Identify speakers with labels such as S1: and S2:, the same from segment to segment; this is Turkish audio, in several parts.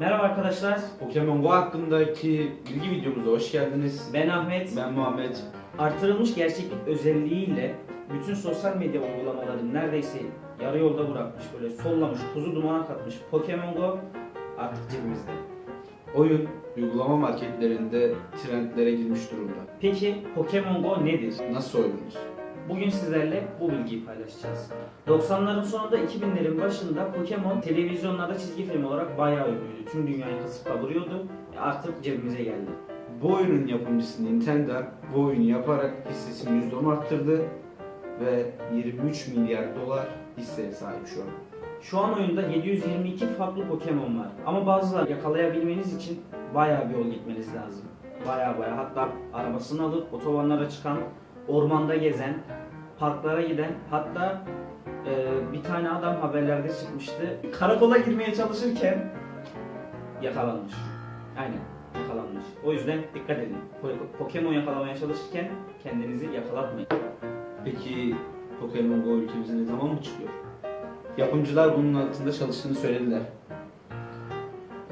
S1: Merhaba arkadaşlar,
S2: Pokemon Go hakkındaki bilgi videomuza hoş geldiniz.
S1: ben Ahmet.
S2: Ben Muhammed.
S1: Artırılmış gerçeklik özelliğiyle bütün sosyal medya uygulamalarını neredeyse yarı yolda bırakmış, böyle sollamış, tuzu dumana katmış Pokemon Go artık cebimizde.
S2: Oyun uygulama marketlerinde trendlere girmiş durumda.
S1: Peki Pokemon Go nedir?
S2: Nasıl oynanır?
S1: Bugün sizlerle bu bilgiyi paylaşacağız. 90'ların sonunda 2000'lerin başında Pokemon televizyonlarda çizgi film olarak bayağı ünlüydü. Tüm dünyayı kasıp kavuruyordu. E Artık cebimize geldi.
S2: Bu oyunun yapımcısı Nintendo bu oyunu yaparak hissesini %10 arttırdı ve 23 milyar dolar hisseye sahip şu an.
S1: Şu an oyunda 722 farklı Pokemon var. Ama bazıları yakalayabilmeniz için bayağı bir yol gitmeniz lazım. Bayağı bayağı hatta arabasını alıp otobanlara çıkan, ormanda gezen, parklara giden hatta e, bir tane adam haberlerde çıkmıştı. Karakola girmeye çalışırken yakalanmış. Aynen yakalanmış. O yüzden dikkat edin. Po- Pokemon yakalamaya çalışırken kendinizi yakalatmayın.
S2: Peki Pokemon Go ülkemize ne zaman mı çıkıyor? Yapımcılar bunun altında çalıştığını söylediler.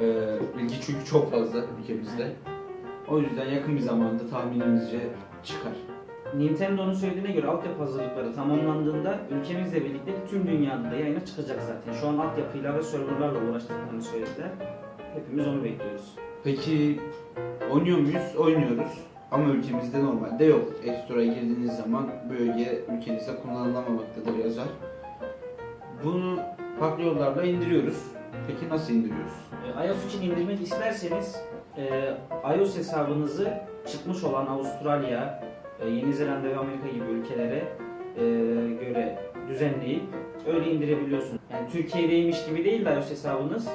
S2: Ee, bilgi çünkü çok fazla ülkemizde. O yüzden yakın bir zamanda tahminimizce çıkar.
S1: Nintendo'nun söylediğine göre altyapı hazırlıkları tamamlandığında ülkemizle birlikte tüm dünyada da yayına çıkacak zaten. Şu an altyapıyla ve serverlarla uğraştıklarını söylediler. Hepimiz onu bekliyoruz.
S2: Peki oynuyor muyuz? Oynuyoruz. Ama ülkemizde normalde yok. App Store'a girdiğiniz zaman bölge ülkenizde kullanılamamaktadır yazar. Bunu farklı yollarla indiriyoruz. Peki nasıl indiriyoruz?
S1: Ee, iOS için indirmek isterseniz e, iOS hesabınızı çıkmış olan Avustralya, e, Yeni Zelanda ve Amerika gibi ülkelere e, göre düzenleyip öyle indirebiliyorsunuz. Yani Türkiye'deymiş gibi değil de iOS hesabınız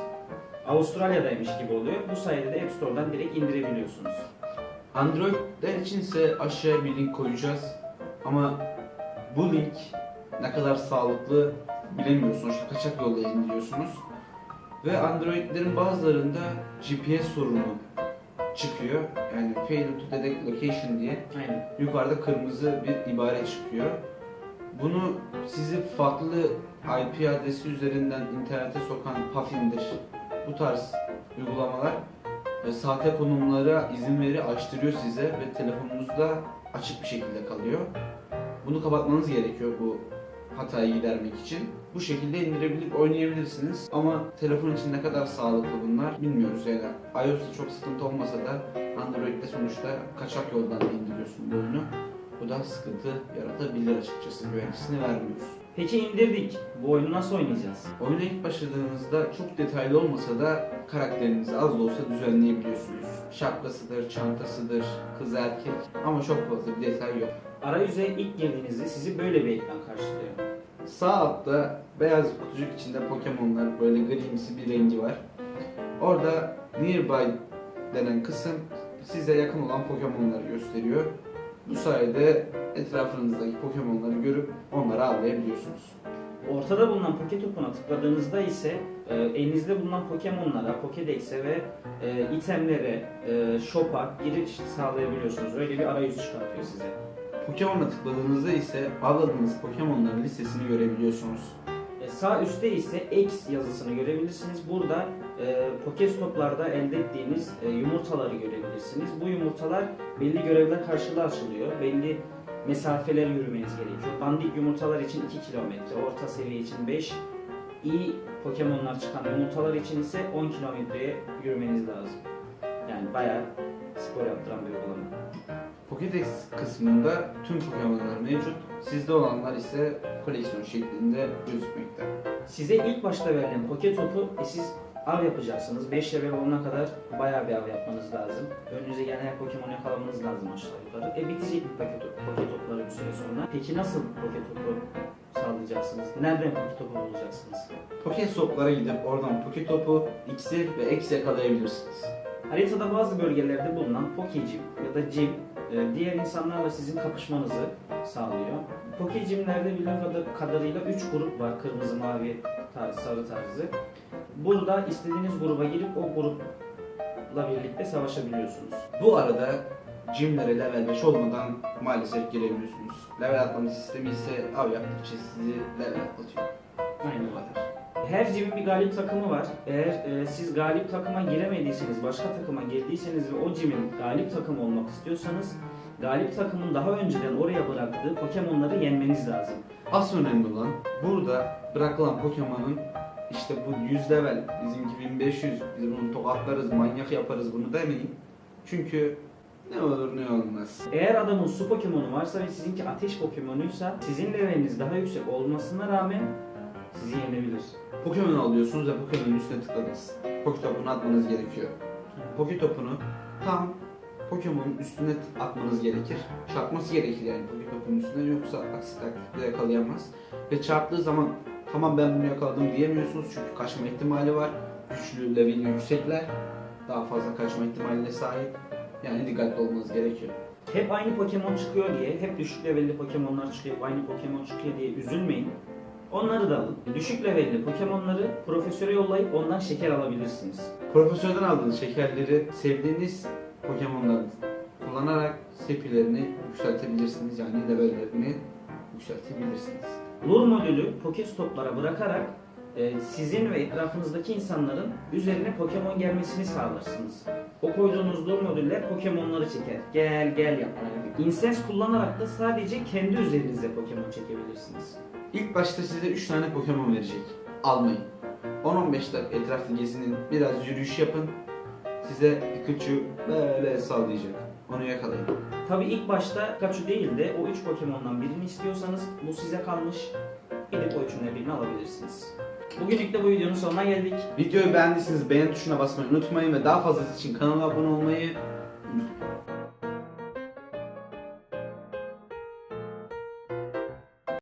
S1: Avustralya'daymış gibi oluyor. Bu sayede de App Store'dan direkt indirebiliyorsunuz.
S2: Androidler için ise aşağıya bir link koyacağız. Ama bu link ne kadar sağlıklı bilemiyorsunuz. Sonuçta kaçak yolla indiriyorsunuz. Ve Androidlerin bazılarında GPS sorunu çıkıyor. Yani failure to detect location diye
S1: Aynen.
S2: yukarıda kırmızı bir ibare çıkıyor. Bunu sizi farklı IP adresi üzerinden internete sokan Puffin'dir. Bu tarz uygulamalar e, sahte konumlara izin veri açtırıyor size ve telefonunuzda açık bir şekilde kalıyor. Bunu kapatmanız gerekiyor bu hatayı gidermek için. Bu şekilde indirebilip oynayabilirsiniz ama telefon için ne kadar sağlıklı bunlar bilmiyoruz yani. iOS'ta çok sıkıntı olmasa da Android'de sonuçta kaçak yoldan da indiriyorsun bu oyunu. Bu da sıkıntı yaratabilir açıkçası. Güvencisini vermiyoruz.
S1: Peki indirdik. Bu oyunu nasıl oynayacağız?
S2: Oyuna ilk başladığınızda çok detaylı olmasa da karakterinizi az da olsa düzenleyebiliyorsunuz. Şapkasıdır, çantasıdır, kız erkek ama çok fazla bir detay yok.
S1: Arayüze ilk girdiğinizde sizi böyle bir ekran karşılıyor.
S2: Sağ altta beyaz kutucuk içinde Pokemon'lar böyle grimsi bir rengi var. Orada Nearby denen kısım size yakın olan Pokemon'ları gösteriyor. Bu sayede etrafınızdaki Pokemon'ları görüp onları avlayabiliyorsunuz.
S1: Ortada bulunan Poketop'una tıkladığınızda ise e, elinizde bulunan Pokemon'lara, Pokédex'e ve e, itemlere, e, shop'a giriş sağlayabiliyorsunuz. Öyle bir arayüz çıkartıyor size.
S2: Pokemon'a tıkladığınızda ise avladığınız Pokemon'ların listesini görebiliyorsunuz.
S1: E, sağ üstte ise X yazısını görebilirsiniz. Burada e, Pokestop'larda elde ettiğiniz e, yumurtaları görebilirsiniz. Bu yumurtalar belli görevler karşılığı açılıyor. Belli mesafeler yürümeniz gerekiyor. Dandik yumurtalar için 2 kilometre, orta seviye için 5, iyi Pokemon'lar çıkan yumurtalar için ise 10 kilometreye yürümeniz lazım. Yani bayağı spor yaptıran bir uygulama.
S2: Pokédex kısmında tüm Pokemon'lar mevcut. Sizde olanlar ise koleksiyon şeklinde gözükmekte.
S1: Size ilk başta verilen Poketop'u e, siz av yapacaksınız. 5 level olana kadar bayağı bir av yapmanız lazım. Önünüze gelen her Pokemon yakalamanız lazım aşağı yukarı. E bitecek bu Poketop, Poketop'ları bir süre sonra. Peki nasıl Poketop'u sağlayacaksınız? Nereden Poketop'u bulacaksınız?
S2: Pokestop'lara gidip oradan Poketop'u, X'i ve X yakalayabilirsiniz.
S1: Haritada bazı bölgelerde bulunan Pokegym ya da Gym e, diğer insanlarla sizin kapışmanızı sağlıyor. Pokegym'lerde bildiğim kadar- kadarıyla 3 grup var. Kırmızı, mavi, tarzı, sarı tarzı. Burada istediğiniz gruba girip o grupla birlikte savaşabiliyorsunuz.
S2: Bu arada Gym'lere level 5 olmadan maalesef giremiyorsunuz. Level atlama sistemi ise av yaptıkça sizi level atlatıyor.
S1: Aynen.
S2: Bu kadar.
S1: Her cibin bir galip takımı var. Eğer e, siz galip takıma giremediyseniz, başka takıma girdiyseniz ve o cibin galip takımı olmak istiyorsanız galip takımın daha önceden oraya bıraktığı Pokemon'ları yenmeniz lazım.
S2: Asıl önemli olan burada bırakılan Pokemon'un işte bu 100 level, bizimki 1500, biz bunu tokatlarız, manyak yaparız bunu demeyin. Çünkü ne olur ne olmaz.
S1: Eğer adamın su Pokemon'u varsa ve sizinki ateş Pokemon'uysa sizin leveliniz daha yüksek olmasına rağmen sizi yenebilir.
S2: Pokemon alıyorsunuz ve Pokemon'un üstüne tıkladınız. Poketopunu atmanız gerekiyor. Poketopunu tam Pokemon'un üstüne atmanız gerekir. Çarpması gerekir yani Poketop'un üstüne yoksa aksi takdirde yakalayamaz. Ve çarptığı zaman tamam ben bunu yakaladım diyemiyorsunuz çünkü kaçma ihtimali var. Güçlü, leveli yüksekler. Daha fazla kaçma ihtimaline sahip. Yani dikkatli olmanız gerekiyor.
S1: Hep aynı Pokemon çıkıyor diye, hep düşük levelli Pokemon'lar çıkıyor, aynı Pokemon çıkıyor diye üzülmeyin. Onları da alın. Düşük levelli Pokemon'ları profesöre yollayıp ondan şeker alabilirsiniz.
S2: Profesörden aldığınız şekerleri sevdiğiniz Pokemon'ları kullanarak sepilerini yükseltebilirsiniz. Yani levellerini yükseltebilirsiniz.
S1: Lure modülü Pokestop'lara bırakarak e, sizin ve etrafınızdaki insanların üzerine Pokemon gelmesini sağlarsınız. O koyduğunuz Lure modüller Pokemon'ları çeker. Gel gel yapar. Incense kullanarak da sadece kendi üzerinize Pokemon çekebilirsiniz.
S2: İlk başta size 3 tane Pokemon verecek. Almayın. 10-15 dakika etrafta gezinin, biraz yürüyüş yapın. Size Pikachu böyle sallayacak. Onu yakalayın.
S1: Tabi ilk başta Pikachu değil de o 3 Pokemon'dan birini istiyorsanız bu size kalmış. Gidip o üçünden birini alabilirsiniz. Bugünlük de bu videonun sonuna geldik.
S2: Videoyu beğendiyseniz beğen tuşuna basmayı unutmayın ve daha fazlası için kanala abone olmayı unutmayın.